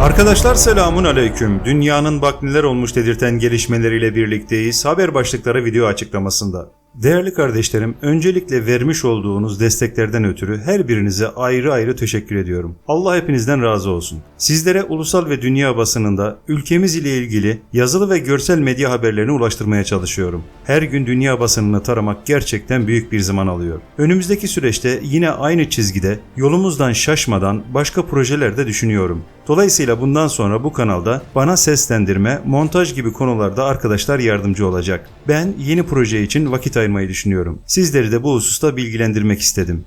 Arkadaşlar selamun aleyküm. Dünyanın bak neler olmuş dedirten gelişmeleriyle birlikteyiz. Haber başlıkları video açıklamasında. Değerli kardeşlerim, öncelikle vermiş olduğunuz desteklerden ötürü her birinize ayrı ayrı teşekkür ediyorum. Allah hepinizden razı olsun. Sizlere ulusal ve dünya basınında ülkemiz ile ilgili yazılı ve görsel medya haberlerini ulaştırmaya çalışıyorum. Her gün dünya basınını taramak gerçekten büyük bir zaman alıyor. Önümüzdeki süreçte yine aynı çizgide yolumuzdan şaşmadan başka projeler de düşünüyorum. Dolayısıyla bundan sonra bu kanalda bana seslendirme, montaj gibi konularda arkadaşlar yardımcı olacak. Ben yeni proje için vakit ayırmayı düşünüyorum. Sizleri de bu hususta bilgilendirmek istedim.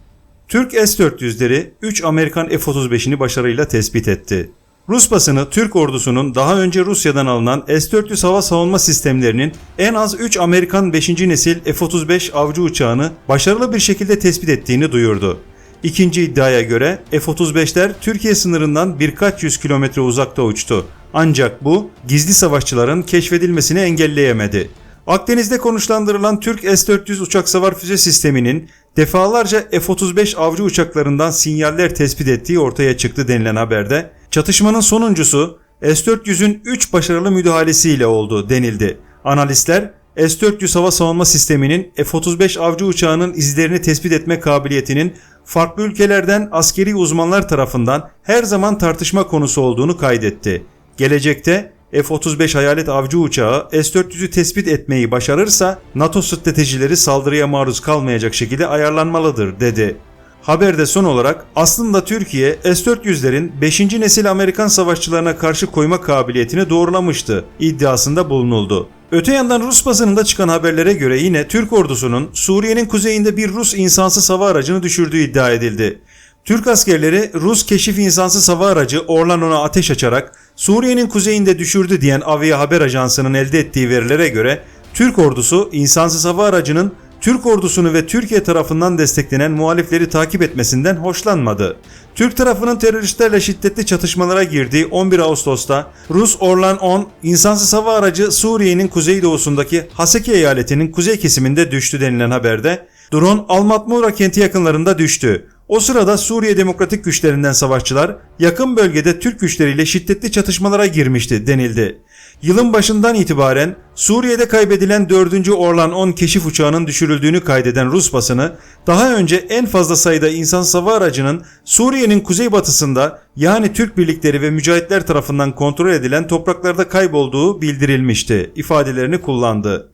Türk S-400'leri 3 Amerikan F-35'ini başarıyla tespit etti. Rus basını Türk ordusunun daha önce Rusya'dan alınan S-400 hava savunma sistemlerinin en az 3 Amerikan 5. nesil F-35 avcı uçağını başarılı bir şekilde tespit ettiğini duyurdu. İkinci iddiaya göre F-35'ler Türkiye sınırından birkaç yüz kilometre uzakta uçtu. Ancak bu gizli savaşçıların keşfedilmesini engelleyemedi. Akdeniz'de konuşlandırılan Türk S-400 uçak savar füze sisteminin defalarca F-35 avcı uçaklarından sinyaller tespit ettiği ortaya çıktı denilen haberde, çatışmanın sonuncusu S-400'ün 3 başarılı müdahalesiyle oldu denildi. Analistler S-400 hava savunma sisteminin F-35 avcı uçağının izlerini tespit etme kabiliyetinin farklı ülkelerden askeri uzmanlar tarafından her zaman tartışma konusu olduğunu kaydetti. Gelecekte F-35 hayalet avcı uçağı S-400'ü tespit etmeyi başarırsa NATO stratejileri saldırıya maruz kalmayacak şekilde ayarlanmalıdır dedi. Haberde son olarak aslında Türkiye S-400'lerin 5. nesil Amerikan savaşçılarına karşı koyma kabiliyetini doğrulamıştı iddiasında bulunuldu. Öte yandan Rus basınında çıkan haberlere göre yine Türk ordusunun Suriye'nin kuzeyinde bir Rus insansız hava aracını düşürdüğü iddia edildi. Türk askerleri Rus keşif insansız hava aracı Orlanon'a ateş açarak Suriye'nin kuzeyinde düşürdü diyen Avia Haber Ajansı'nın elde ettiği verilere göre Türk ordusu insansız hava aracının Türk ordusunu ve Türkiye tarafından desteklenen muhalifleri takip etmesinden hoşlanmadı. Türk tarafının teröristlerle şiddetli çatışmalara girdiği 11 Ağustos'ta Rus Orlan 10 insansız hava aracı Suriye'nin kuzeydoğusundaki Haseki eyaletinin kuzey kesiminde düştü denilen haberde drone Almatmura kenti yakınlarında düştü. O sırada Suriye Demokratik Güçlerinden savaşçılar yakın bölgede Türk güçleriyle şiddetli çatışmalara girmişti denildi. Yılın başından itibaren Suriye'de kaybedilen 4. Orlan 10 keşif uçağının düşürüldüğünü kaydeden Rus basını daha önce en fazla sayıda insan hava aracının Suriye'nin kuzeybatısında yani Türk birlikleri ve mücahitler tarafından kontrol edilen topraklarda kaybolduğu bildirilmişti ifadelerini kullandı.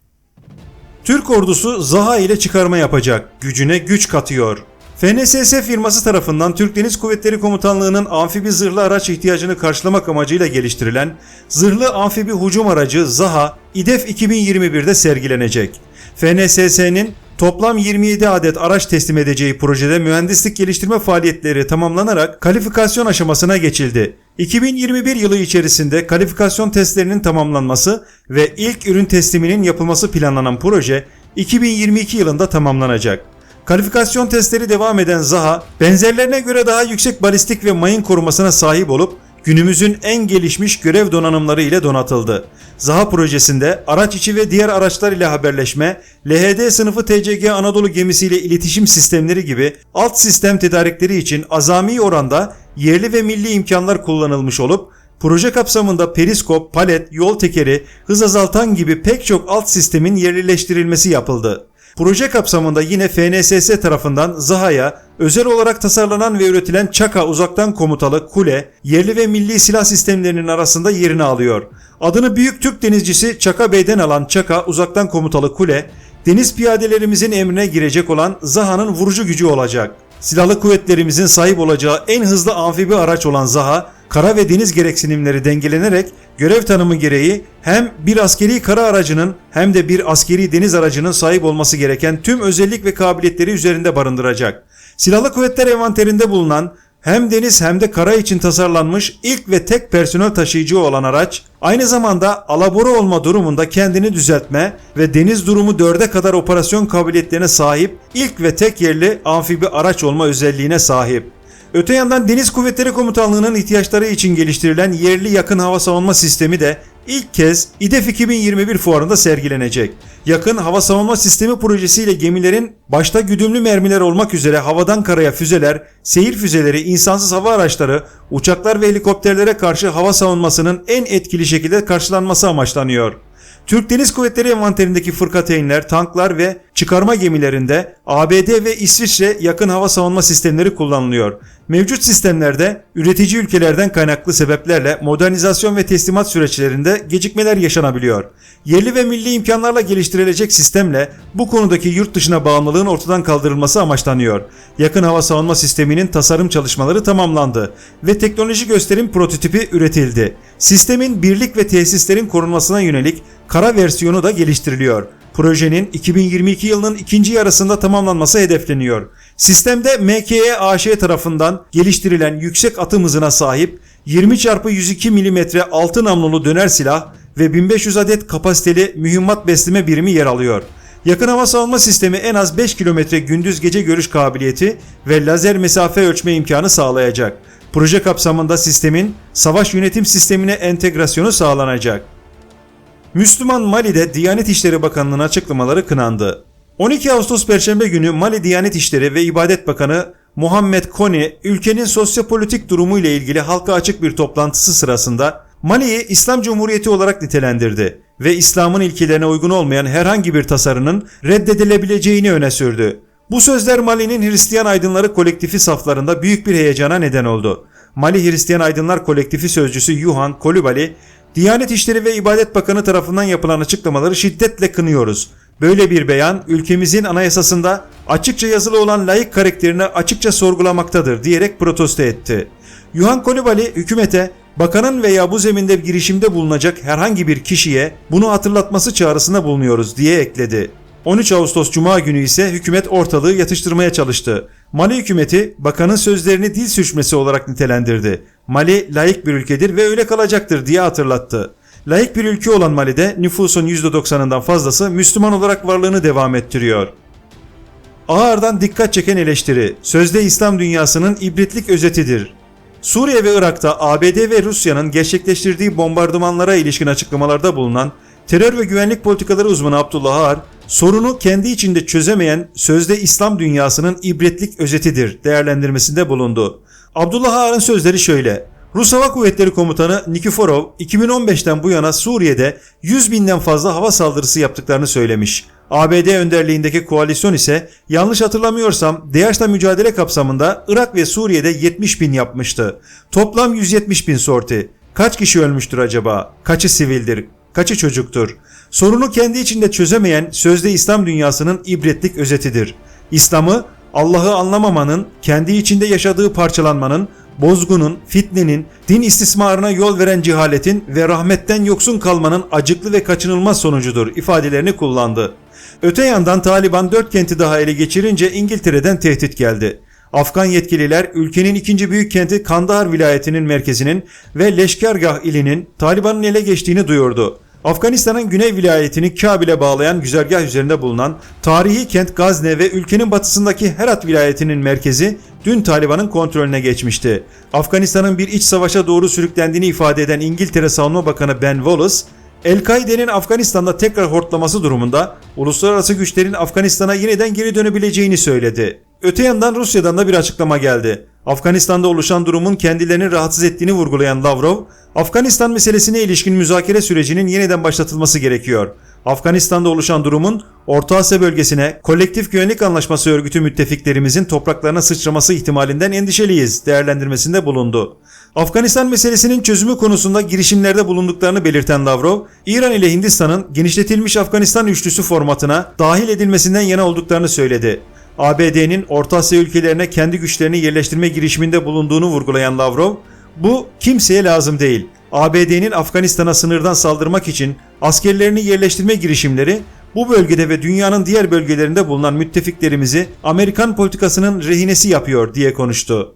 Türk ordusu Zaha ile çıkarma yapacak, gücüne güç katıyor. FNSS firması tarafından Türk Deniz Kuvvetleri Komutanlığı'nın amfibi zırhlı araç ihtiyacını karşılamak amacıyla geliştirilen zırhlı amfibi hücum aracı Zaha İDEF 2021'de sergilenecek. FNSS'nin toplam 27 adet araç teslim edeceği projede mühendislik geliştirme faaliyetleri tamamlanarak kalifikasyon aşamasına geçildi. 2021 yılı içerisinde kalifikasyon testlerinin tamamlanması ve ilk ürün tesliminin yapılması planlanan proje 2022 yılında tamamlanacak. Kalifikasyon testleri devam eden Zaha, benzerlerine göre daha yüksek balistik ve mayın korumasına sahip olup günümüzün en gelişmiş görev donanımları ile donatıldı. Zaha projesinde araç içi ve diğer araçlar ile haberleşme, LHD sınıfı TCG Anadolu gemisiyle iletişim sistemleri gibi alt sistem tedarikleri için azami oranda yerli ve milli imkanlar kullanılmış olup Proje kapsamında periskop, palet, yol tekeri, hız azaltan gibi pek çok alt sistemin yerlileştirilmesi yapıldı. Proje kapsamında yine FNSS tarafından Zaha'ya özel olarak tasarlanan ve üretilen Çaka uzaktan komutalı kule, yerli ve milli silah sistemlerinin arasında yerini alıyor. Adını Büyük Türk denizcisi Çaka Bey'den alan Çaka uzaktan komutalı kule, deniz piyadelerimizin emrine girecek olan Zaha'nın vurucu gücü olacak. Silahlı kuvvetlerimizin sahip olacağı en hızlı amfibi araç olan Zaha, kara ve deniz gereksinimleri dengelenerek görev tanımı gereği hem bir askeri kara aracının hem de bir askeri deniz aracının sahip olması gereken tüm özellik ve kabiliyetleri üzerinde barındıracak. Silahlı kuvvetler envanterinde bulunan hem deniz hem de kara için tasarlanmış ilk ve tek personel taşıyıcı olan araç, aynı zamanda alabora olma durumunda kendini düzeltme ve deniz durumu dörde kadar operasyon kabiliyetlerine sahip ilk ve tek yerli amfibi araç olma özelliğine sahip. Öte yandan Deniz Kuvvetleri Komutanlığı'nın ihtiyaçları için geliştirilen yerli yakın hava savunma sistemi de ilk kez İDEF 2021 fuarında sergilenecek. Yakın hava savunma sistemi projesiyle gemilerin başta güdümlü mermiler olmak üzere havadan karaya füzeler, seyir füzeleri, insansız hava araçları, uçaklar ve helikopterlere karşı hava savunmasının en etkili şekilde karşılanması amaçlanıyor. Türk Deniz Kuvvetleri envanterindeki fırkateynler, tanklar ve çıkarma gemilerinde ABD ve İsviçre yakın hava savunma sistemleri kullanılıyor. Mevcut sistemlerde üretici ülkelerden kaynaklı sebeplerle modernizasyon ve teslimat süreçlerinde gecikmeler yaşanabiliyor. Yerli ve milli imkanlarla geliştirilecek sistemle bu konudaki yurt dışına bağımlılığın ortadan kaldırılması amaçlanıyor. Yakın hava savunma sisteminin tasarım çalışmaları tamamlandı ve teknoloji gösterim prototipi üretildi. Sistemin birlik ve tesislerin korunmasına yönelik kara versiyonu da geliştiriliyor. Projenin 2022 yılının ikinci yarısında tamamlanması hedefleniyor. Sistemde MKE AŞ tarafından geliştirilen yüksek atım hızına sahip 20x102 mm altı namlulu döner silah ve 1500 adet kapasiteli mühimmat besleme birimi yer alıyor. Yakın hava savunma sistemi en az 5 kilometre gündüz gece görüş kabiliyeti ve lazer mesafe ölçme imkanı sağlayacak. Proje kapsamında sistemin savaş yönetim sistemine entegrasyonu sağlanacak. Müslüman Mali'de Diyanet İşleri Bakanlığı'nın açıklamaları kınandı. 12 Ağustos Perşembe günü Mali Diyanet İşleri ve İbadet Bakanı Muhammed Koni, ülkenin sosyopolitik durumu ile ilgili halka açık bir toplantısı sırasında Mali'yi İslam Cumhuriyeti olarak nitelendirdi ve İslam'ın ilkelerine uygun olmayan herhangi bir tasarının reddedilebileceğini öne sürdü. Bu sözler Mali'nin Hristiyan Aydınları kolektifi saflarında büyük bir heyecana neden oldu. Mali Hristiyan Aydınlar kolektifi sözcüsü Yuhan Kolibali, Diyanet İşleri ve İbadet Bakanı tarafından yapılan açıklamaları şiddetle kınıyoruz. Böyle bir beyan ülkemizin anayasasında açıkça yazılı olan layık karakterini açıkça sorgulamaktadır diyerek protesto etti. Yuhan Kolibali hükümete bakanın veya bu zeminde girişimde bulunacak herhangi bir kişiye bunu hatırlatması çağrısında bulunuyoruz diye ekledi. 13 Ağustos Cuma günü ise hükümet ortalığı yatıştırmaya çalıştı. Mali hükümeti bakanın sözlerini dil sürçmesi olarak nitelendirdi. Mali layık bir ülkedir ve öyle kalacaktır diye hatırlattı. Layık bir ülke olan Mali'de nüfusun %90'ından fazlası Müslüman olarak varlığını devam ettiriyor. Ağırdan dikkat çeken eleştiri, sözde İslam dünyasının ibretlik özetidir. Suriye ve Irak'ta ABD ve Rusya'nın gerçekleştirdiği bombardımanlara ilişkin açıklamalarda bulunan terör ve güvenlik politikaları uzmanı Abdullah Ağar, sorunu kendi içinde çözemeyen sözde İslam dünyasının ibretlik özetidir değerlendirmesinde bulundu. Abdullah Ağar'ın sözleri şöyle. Rus Hava Kuvvetleri Komutanı Nikiforov 2015'ten bu yana Suriye'de 100 binden fazla hava saldırısı yaptıklarını söylemiş. ABD önderliğindeki koalisyon ise yanlış hatırlamıyorsam DAEŞ'la mücadele kapsamında Irak ve Suriye'de 70 bin yapmıştı. Toplam 170 bin sorti. Kaç kişi ölmüştür acaba? Kaçı sivildir? Kaçı çocuktur? Sorunu kendi içinde çözemeyen sözde İslam dünyasının ibretlik özetidir. İslam'ı Allah'ı anlamamanın, kendi içinde yaşadığı parçalanmanın, bozgunun, fitnenin, din istismarına yol veren cehaletin ve rahmetten yoksun kalmanın acıklı ve kaçınılmaz sonucudur ifadelerini kullandı. Öte yandan Taliban dört kenti daha ele geçirince İngiltere'den tehdit geldi. Afgan yetkililer ülkenin ikinci büyük kenti Kandahar vilayetinin merkezinin ve Leşkergah ilinin Taliban'ın ele geçtiğini duyurdu. Afganistan'ın güney vilayetini Kabil'e bağlayan güzergah üzerinde bulunan tarihi kent Gazne ve ülkenin batısındaki Herat vilayetinin merkezi dün Taliban'ın kontrolüne geçmişti. Afganistan'ın bir iç savaşa doğru sürüklendiğini ifade eden İngiltere Savunma Bakanı Ben Wallace, El-Kaide'nin Afganistan'da tekrar hortlaması durumunda uluslararası güçlerin Afganistan'a yeniden geri dönebileceğini söyledi. Öte yandan Rusya'dan da bir açıklama geldi. Afganistan'da oluşan durumun kendilerini rahatsız ettiğini vurgulayan Lavrov, Afganistan meselesine ilişkin müzakere sürecinin yeniden başlatılması gerekiyor. Afganistan'da oluşan durumun Orta Asya bölgesine Kolektif Güvenlik Anlaşması örgütü müttefiklerimizin topraklarına sıçraması ihtimalinden endişeliyiz değerlendirmesinde bulundu. Afganistan meselesinin çözümü konusunda girişimlerde bulunduklarını belirten Lavrov, İran ile Hindistan'ın genişletilmiş Afganistan üçlüsü formatına dahil edilmesinden yana olduklarını söyledi. ABD'nin Orta Asya ülkelerine kendi güçlerini yerleştirme girişiminde bulunduğunu vurgulayan Lavrov, bu kimseye lazım değil. ABD'nin Afganistan'a sınırdan saldırmak için askerlerini yerleştirme girişimleri bu bölgede ve dünyanın diğer bölgelerinde bulunan müttefiklerimizi Amerikan politikasının rehinesi yapıyor diye konuştu.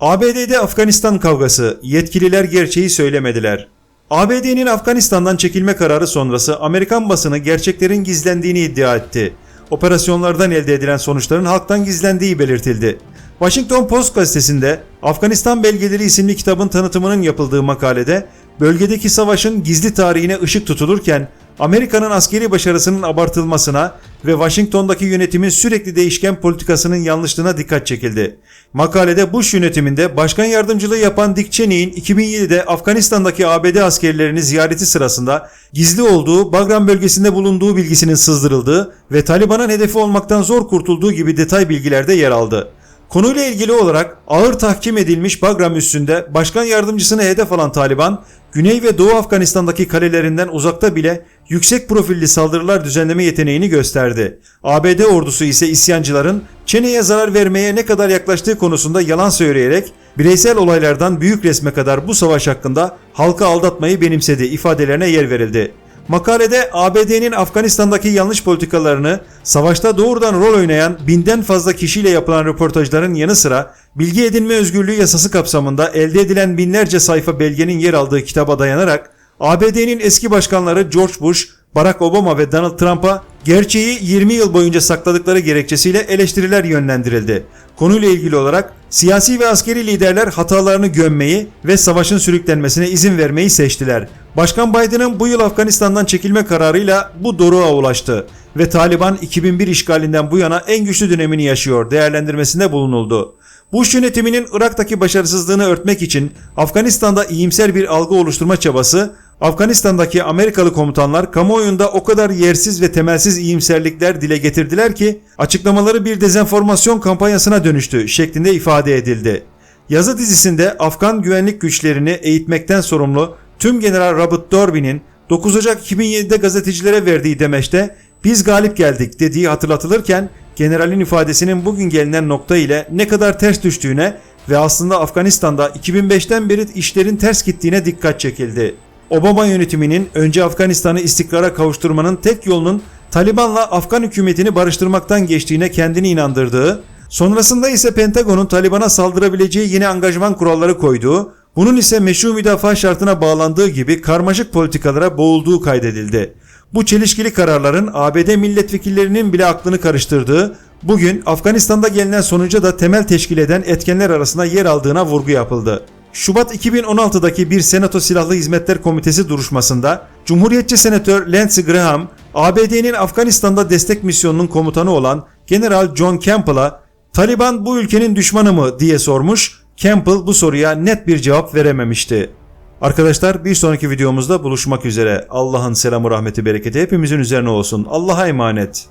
ABD'de Afganistan kavgası, yetkililer gerçeği söylemediler. ABD'nin Afganistan'dan çekilme kararı sonrası Amerikan basını gerçeklerin gizlendiğini iddia etti. Operasyonlardan elde edilen sonuçların halktan gizlendiği belirtildi. Washington Post gazetesinde Afganistan Belgeleri isimli kitabın tanıtımının yapıldığı makalede bölgedeki savaşın gizli tarihine ışık tutulurken Amerika'nın askeri başarısının abartılmasına ve Washington'daki yönetimin sürekli değişken politikasının yanlışlığına dikkat çekildi. Makalede Bush yönetiminde başkan yardımcılığı yapan Dick Cheney'in 2007'de Afganistan'daki ABD askerlerini ziyareti sırasında gizli olduğu Bagram bölgesinde bulunduğu bilgisinin sızdırıldığı ve Taliban'ın hedefi olmaktan zor kurtulduğu gibi detay bilgilerde yer aldı. Konuyla ilgili olarak ağır tahkim edilmiş Bagram üssünde başkan yardımcısını hedef alan Taliban, Güney ve Doğu Afganistan'daki kalelerinden uzakta bile yüksek profilli saldırılar düzenleme yeteneğini gösterdi. ABD ordusu ise isyancıların Çene'ye zarar vermeye ne kadar yaklaştığı konusunda yalan söyleyerek bireysel olaylardan büyük resme kadar bu savaş hakkında halka aldatmayı benimsedi ifadelerine yer verildi. Makalede ABD'nin Afganistan'daki yanlış politikalarını, savaşta doğrudan rol oynayan binden fazla kişiyle yapılan röportajların yanı sıra bilgi edinme özgürlüğü yasası kapsamında elde edilen binlerce sayfa belgenin yer aldığı kitaba dayanarak ABD'nin eski başkanları George Bush, Barack Obama ve Donald Trump'a gerçeği 20 yıl boyunca sakladıkları gerekçesiyle eleştiriler yönlendirildi. Konuyla ilgili olarak siyasi ve askeri liderler hatalarını gömmeyi ve savaşın sürüklenmesine izin vermeyi seçtiler. Başkan Biden'ın bu yıl Afganistan'dan çekilme kararıyla bu doruğa ulaştı ve Taliban 2001 işgalinden bu yana en güçlü dönemini yaşıyor değerlendirmesinde bulunuldu. Bush yönetiminin Irak'taki başarısızlığını örtmek için Afganistan'da iyimser bir algı oluşturma çabası Afganistan'daki Amerikalı komutanlar kamuoyunda o kadar yersiz ve temelsiz iyimserlikler dile getirdiler ki açıklamaları bir dezenformasyon kampanyasına dönüştü şeklinde ifade edildi. Yazı dizisinde Afgan güvenlik güçlerini eğitmekten sorumlu tüm General Robert Dorby'nin 9 Ocak 2007'de gazetecilere verdiği demeçte biz galip geldik dediği hatırlatılırken generalin ifadesinin bugün gelinen nokta ile ne kadar ters düştüğüne ve aslında Afganistan'da 2005'ten beri işlerin ters gittiğine dikkat çekildi. Obama yönetiminin önce Afganistan'ı istikrara kavuşturmanın tek yolunun Taliban'la Afgan hükümetini barıştırmaktan geçtiğine kendini inandırdığı, sonrasında ise Pentagon'un Taliban'a saldırabileceği yeni angajman kuralları koyduğu, bunun ise meşru müdafaa şartına bağlandığı gibi karmaşık politikalara boğulduğu kaydedildi. Bu çelişkili kararların ABD milletvekillerinin bile aklını karıştırdığı, bugün Afganistan'da gelinen sonuca da temel teşkil eden etkenler arasında yer aldığına vurgu yapıldı. Şubat 2016'daki bir Senato Silahlı Hizmetler Komitesi duruşmasında Cumhuriyetçi Senatör Lindsey Graham, ABD'nin Afganistan'da destek misyonunun komutanı olan General John Campbell'a Taliban bu ülkenin düşmanı mı diye sormuş. Campbell bu soruya net bir cevap verememişti. Arkadaşlar bir sonraki videomuzda buluşmak üzere. Allah'ın selamı rahmeti bereketi hepimizin üzerine olsun. Allah'a emanet.